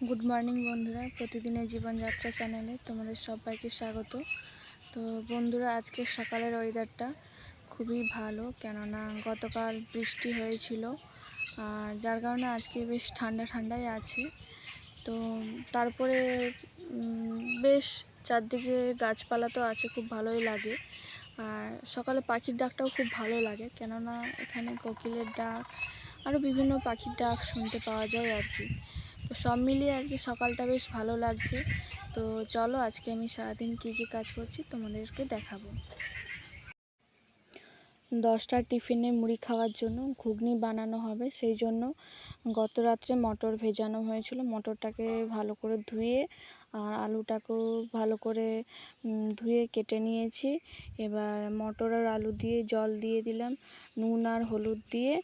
Good morning বন্ধুরা। প্রতিদিনের জীবনযাত্রা চ্যানেলে তোমাদের সবাইকে স্বাগত। তো বন্ধুরা, আজকে সকালের ওয়েদারটা খুবই ভালো, কেননা গতকাল বৃষ্টি হয়েছিল। যার কারণে আজকে বেশ ঠান্ডা ঠান্ডাই আছি। তো তারপরে বেশ চারদিকে গাছপালা তো আছে, খুব ভালোই লাগে। আর সকালে পাখির ডাকটাও খুব ভালো লাগে, কেননা এখানে কোকিলের ডাক আরও বিভিন্ন পাখির ডাক শুনতে পাওয়া যায় আর কি। তো সব মিলিয়ে আর কি সকালটা বেশ ভালো লাগছে। তো চলো আজকে আমি সারাদিন কী কী কাজ করছি তোমাদেরকে দেখাবো। দশটার টিফিনে মুড়ি খাওয়ার জন্য ঘুগনি বানানো হবে, সেই জন্য গত রাত্রে মটর ভেজানো হয়েছিল। মটরটাকে ভালো করে ধুয়ে আর আলুটাকেও ভালো করে ধুয়ে কেটে নিয়েছি। এবার মটর আর আলু দিয়ে জল দিয়ে দিলাম, নুন আর হলুদ দিয়ে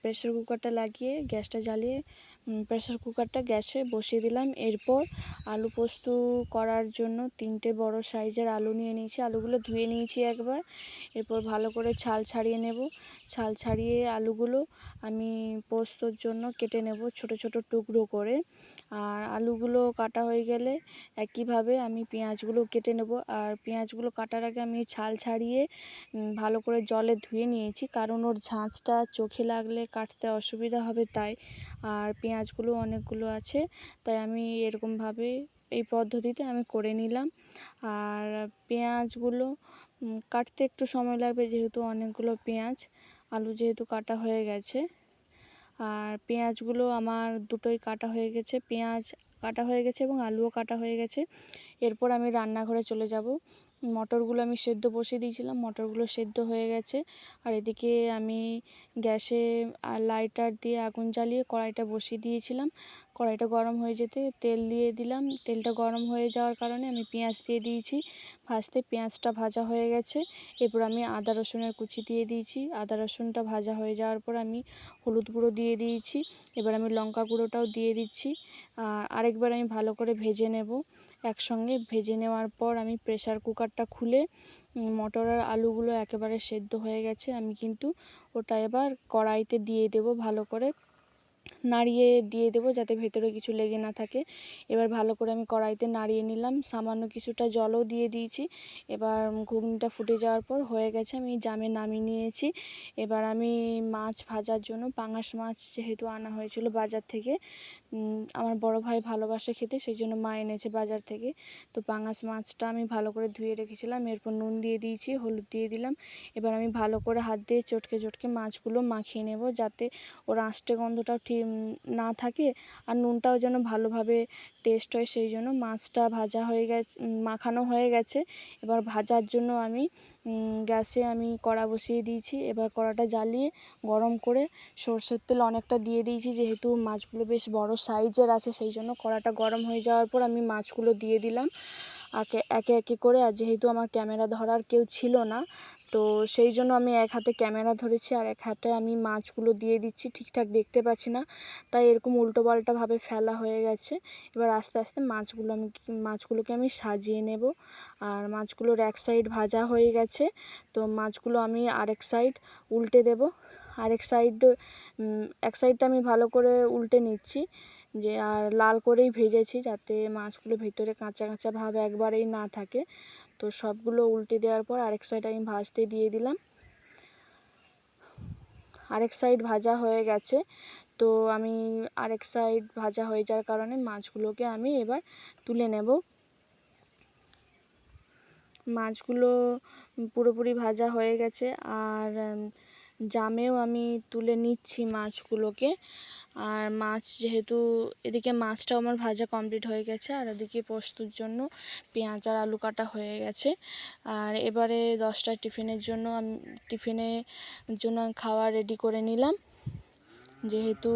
প্রেসার কুকারটা লাগিয়ে গ্যাসটা জ্বালিয়ে প্রেসার কুকারটা গ্যাসে বসিয়ে দিলাম। এরপর আলু পোস্ত করার জন্য তিনটে বড় সাইজের আলু নিয়ে নিয়েছি। আলুগুলো ধুয়ে নিয়েছি একবার। এরপর ভালো করে ছাল ছাড়িয়ে নেব। ছাল ছাড়িয়ে আলুগুলো আমি পোস্তর জন্য কেটে নেব ছোট ছোট টুকরো করে। আর আলুগুলো কাটা হয়ে গেলে একইভাবে আমি পেঁয়াজগুলো কেটে নেব। আর পেঁয়াজগুলো কাটার আগে আমি ছাল ছাড়িয়ে ভালো করে জলে ধুয়ে নিয়েছি। কারণ ওর ঝাঁঝটা চোখে লাগলে কাটতে অসুবিধা হবে তাই। আর পেঁয়াজগুলো অনেকগুলো আছে, তাই আমি এরকমভাবে এই পদ্ধতিতে আমি করে নিলাম। আর পেঁয়াজগুলো কাটতে একটু সময় লাগবে যেহেতু অনেকগুলো পেঁয়াজ, আলু যেহেতু কাটা হয়ে গেছে। আর পেঁয়াজগুলো আমার দুটোই কাটা হয়ে গেছে, পেঁয়াজ কাটা হয়ে গেছে এবং আলুও কাটা হয়ে গেছে। এরপর আমি রান্নাঘরে চলে যাব। মটরগুলো আমি সেদ্ধ বসিয়ে দিয়েছিলাম, মটরগুলো সেদ্ধ হয়ে গেছে। আর এদিকে আমি গ্যাসে লাইটার দিয়ে আগুন জ্বালিয়ে কড়াইটা বসিয়ে দিয়েছিলাম। কড়াইটা গরম হয়ে যেতে তেল দিয়ে দিলাম। তেলটা গরম হয়ে যাওয়ার কারণে আমি পেঁয়াজ দিয়ে দিয়েছি। ভাজতে পেঁয়াজটা ভাজা হয়ে গেছে। এরপর আমি আদা রসুনের কুচি দিয়ে দিয়েছি। আদা রসুনটা ভাজা হয়ে যাওয়ার পর আমি হলুদ গুঁড়ো দিয়ে দিয়েছি। এবার আমি লঙ্কা গুঁড়োটাও দিয়ে দিচ্ছি। আর আরেকবার আমি ভালো করে ভেজে নেব। একসঙ্গে ভেজে নেওয়ার পর আমি প্রেসার কুকারটা খুলে মটর আর আলুগুলো একেবারে সেদ্ধ হয়ে গেছে। আমি কিন্তু ওটা এবার কড়াইতে দিয়ে দেবো ভালো করে। নাড়িয়ে দিয়ে দেবো যাতে ভেতরে কিছু লেগে না থাকে। এবার ভালো করে আমি কড়াইতে নাড়িয়ে নিলাম। সামান্য কিছুটা জলও দিয়ে দিয়েছি। এবার ঘুগনিটা ফুটে যাওয়ার পর হয়ে গেছে, আমি জামে নামিয়ে নিয়েছি। এবার আমি মাছ ভাজার জন্য পাঙাশ মাছ যেহেতু আনা হয়েছিল বাজার থেকে আমার বড় ভাই ভালোবাসে খেতে সেই জন্য মা এনেছে বাজার থেকে। তো পাঙাশ মাছটা আমি ভালো করে ধুয়ে রেখেছিলাম, এরপর নুন দিয়ে দিয়েছি, হলুদ দিয়ে দিলাম। এবার আমি ভালো করে হাত দিয়ে চটকে চটকে মাছগুলো মাখিয়ে নেব যাতে ওর আঁশটে গন্ধটাও ঠিক না থাকে আর নুনটাও যেন ভালোভাবে টেস্ট হয় সেই জন্য মাছটা ভাজা হয়ে গেছে মাখানো হয়ে গেছে। এবার ভাজার জন্য আমি গ্যাসে আমি কড়া বসিয়ে দিয়েছি। এবার কড়াটা জ্বালিয়ে গরম করে সর্ষের তেল অনেকটা দিয়ে দিয়েছি, যেহেতু মাছগুলো বেশ বড় সাইজের আছে সেই জন্য কড়াটা গরম হয়ে যাওয়ার পর আমি মাছগুলো দিয়ে দিলাম। একে একে একে করে আর যেহেতু আমার ক্যামেরা ধরার কেউ ছিল না তো সেই জন্য আমি এক হাতে ক্যামেরা ধরেছি আর এক হাতে আমি মাছগুলো দিয়ে দিচ্ছি, ঠিকঠাক দেখতে পাচ্ছি না। তাই এরকম উল্টো পাল্টাভাবে ফেলা হয়ে গেছে। এবার আস্তে আস্তে মাছগুলো আমি মাছগুলোকে আমি সাজিয়ে নেব। আর মাছগুলোর এক সাইড ভাজা হয়ে গেছে। তো মাছগুলো আমি আরেক সাইড উল্টে দেব। আরেক সাইড এক সাইডটা আমি ভালো করে উল্টে নিচ্ছি। যে, আর লাল করেই ভেজেছি যাতে মাছগুলো ভেতরে কাঁচা কাঁচা ভাব একবারেই না থাকে। তো সবগুলো উল্টে দেওয়ার পর আরেক সাইড আমি ভাজতে দিয়ে দিলাম। আরেক সাইড ভাজা হয়ে গেছে। তো আমি আরেক সাইড ভাজা হয়ে যাওয়ার কারণে মাছগুলোকে আমি এবার তুলে নেব। মাছগুলো পুরোপুরি ভাজা হয়ে গেছে। আর জামেও আমি তুলে নিচ্ছি মাছগুলোকে। আর মাছ যেহেতু এদিকে মাছটাও আমার ভাজা কমপ্লিট হয়ে গেছে, আর এদিকে পোস্তর জন্য পেঁয়াজ আর আলু কাটা হয়ে গেছে। আর এবারে দশটার টিফিনের জন্য আমি, টিফিনের জন্য খাওয়া রেডি করে নিলাম। যেহেতু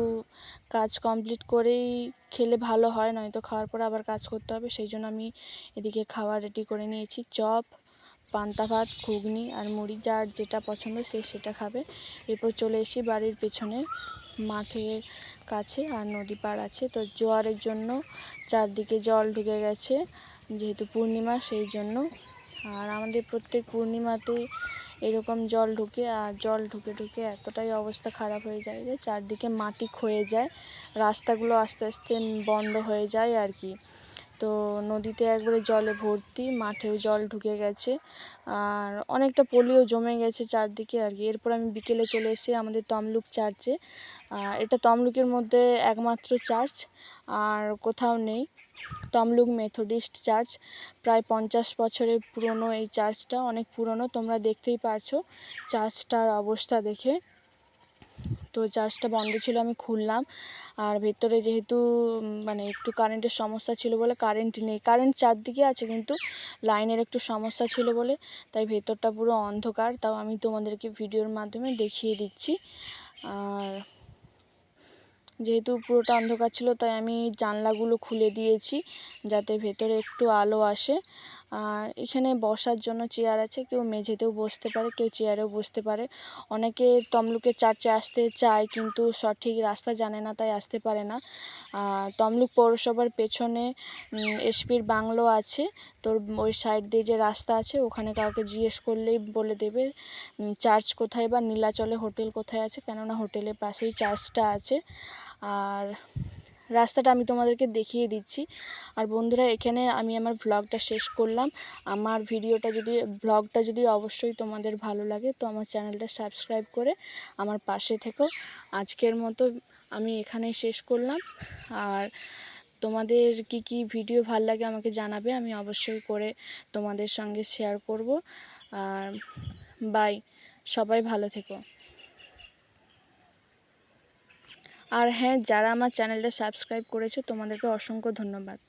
কাজ কমপ্লিট করেই খেলে ভালো হয়, নয়তো খাওয়ার পরে আবার কাজ করতে হবে, সেই জন্য আমি এদিকে খাওয়া রেডি করে নিয়েছি। চপ পান্তা ভাত, ঘুগনি আর মুড়ি, যার যেটা পছন্দ সে সেটা খাবে। এরপর চলে এসি বাড়ির পেছনে মাঠের কাছে আর নদী পাড় আছে। তো জোয়ারের জন্য চারদিকে জল ঢুকে গেছে, যেহেতু পূর্ণিমা, সেই জন্য। আর আমাদের প্রত্যেক পূর্ণিমাতে এরকম জল ঢুকে, আর জল ঢুকে ঢুকে এতটাই অবস্থা খারাপ হয়ে যায় যে চারদিকে মাটি ক্ষয়ে যায়, রাস্তাগুলো আস্তে আস্তে বন্ধ হয়ে যায় আর কি। তো নদীতে একবারে জলে ভর্তি, মাঠেও জল ঢুকে গেছে। আর অনেকটা পলিও জমে গেছে চারদিকে আর কি। এরপর আমি বিকেলে চলে এসেছি আমাদের তমলুক চার্চে। আর এটা তমলুকের মধ্যে একমাত্র চার্চ, আর কোথাও নেই। Tamluk Methodist church. প্রায় পঞ্চাশ বছরের পুরনো এই চার্চটা, অনেক পুরনো, তোমরা দেখতেই পারছ চার্চটার অবস্থা দেখে। তো চার্জটা বন্ধ ছিল, আমি খুললাম। আর ভেতরে যেহেতু মানে একটু কারেন্টের সমস্যা ছিল বলে কারেন্ট নেই। কারেন্ট চারদিকে আছে কিন্তু লাইনের একটু সমস্যা ছিল বলে, তাই ভেতরটা পুরো অন্ধকার। তাও আমি তোমাদেরকে ভিডিওর মাধ্যমে দেখিয়ে দিচ্ছি। আর যেহেতু পুরোটা অন্ধকার ছিল, তাই আমি জানলাগুলো খুলে দিয়েছি, যাতে ভেতরে একটু আলো আসে। আর এখানে বসার জন্য চেয়ার আছে। কেউ মেঝেতেও বসতে পারে, কেউ চেয়ারেও বসতে পারে। অনেকে তমলুকের চার্চে আসতে চায় কিন্তু সঠিক রাস্তা জানে না, তাই আসতে পারে না। তমলুক পৌরসভার পেছনে এসপির বাংলো আছে। তোর ওই সাইড দিয়ে যে রাস্তা আছে, ওখানে কাউকে জিজ্ঞেস করলেই বলে দেবে চার্চ কোথায় বা নীলাচলে হোটেল কোথায় আছে। কেননা হোটেলের পাশেই চার্চটা আছে। আর রাস্তাটা আমি তোমাদেরকে দেখিয়ে দিচ্ছি। আর বন্ধুরা, এখানে আমি আমার ভ্লগটা শেষ করলাম। আমার ভিডিওটা যদি ভ্লগটা যদি অবশ্যই তোমাদের ভালো লাগে, তো আমার চ্যানেলটা সাবস্ক্রাইব করে আমার পাশে থেকো। আজকের মতো আমি এখানেই শেষ করলাম। আর তোমাদের কি কি ভিডিও ভালো লাগে আমাকে জানাবে, আমি অবশ্যই করে তোমাদের সঙ্গে শেয়ার করব। আর বাই সবাই ভালো থেকো। আর হ্যাঁ যারা আমার চ্যানেলটা সাবস্ক্রাইব করেছ তোমাদেরকে অসংখ্য ধন্যবাদ।